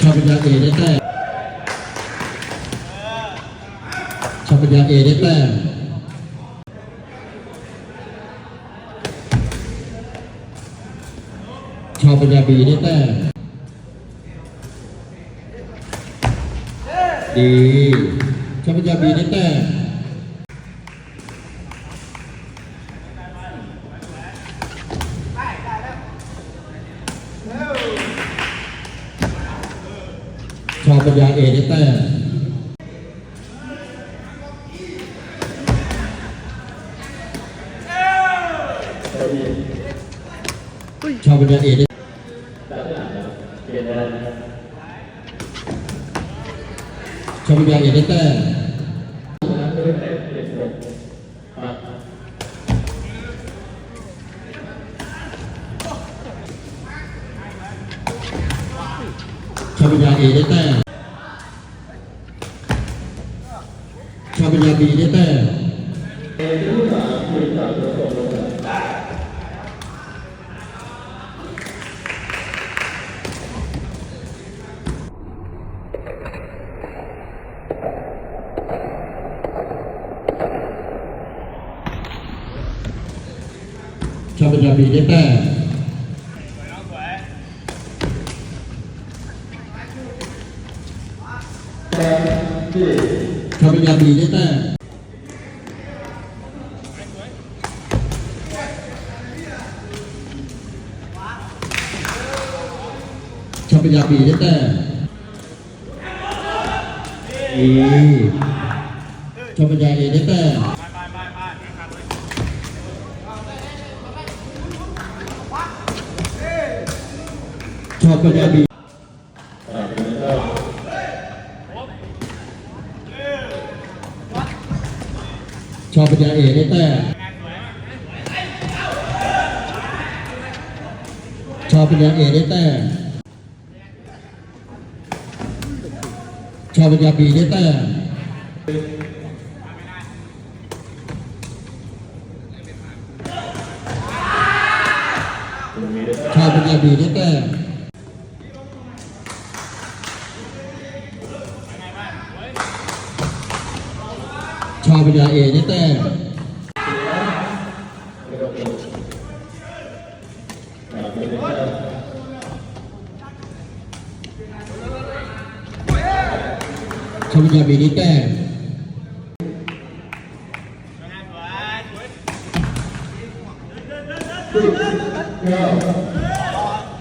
ชาวปัญญาเอได้แต้มชาวปัญญาเอได้แต้มชาวปัญญาบีได้แต้มดีชาวปัญญาบีได้แต้มชาว ปัญญาเอได้แต้มชาวปัญญาเอได้ชาวปัญญาเอได้แต้มชาวปัญญาเอได้แต้ม ชาวปัญญาบีได้แต้มชาวปัญญาบีได้แต้มชาวปั ญญาบีได้แต้มชาวปัญญาบีได้แต้มอีชาวปัญญาเอได้แต้มชาวปัญญาบี ชาวปัญญาเอได้แต้ชาวปัญญาเอได้แต้ชาวปัญญาบีได้แต้ชาวปัญญาบีได้แต้ ชาวปัญญาเอได้แต้มชาวปัญญาบีได้แต้ม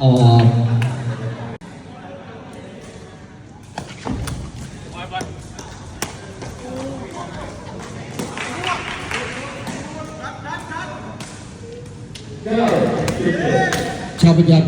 ออก Çabucak.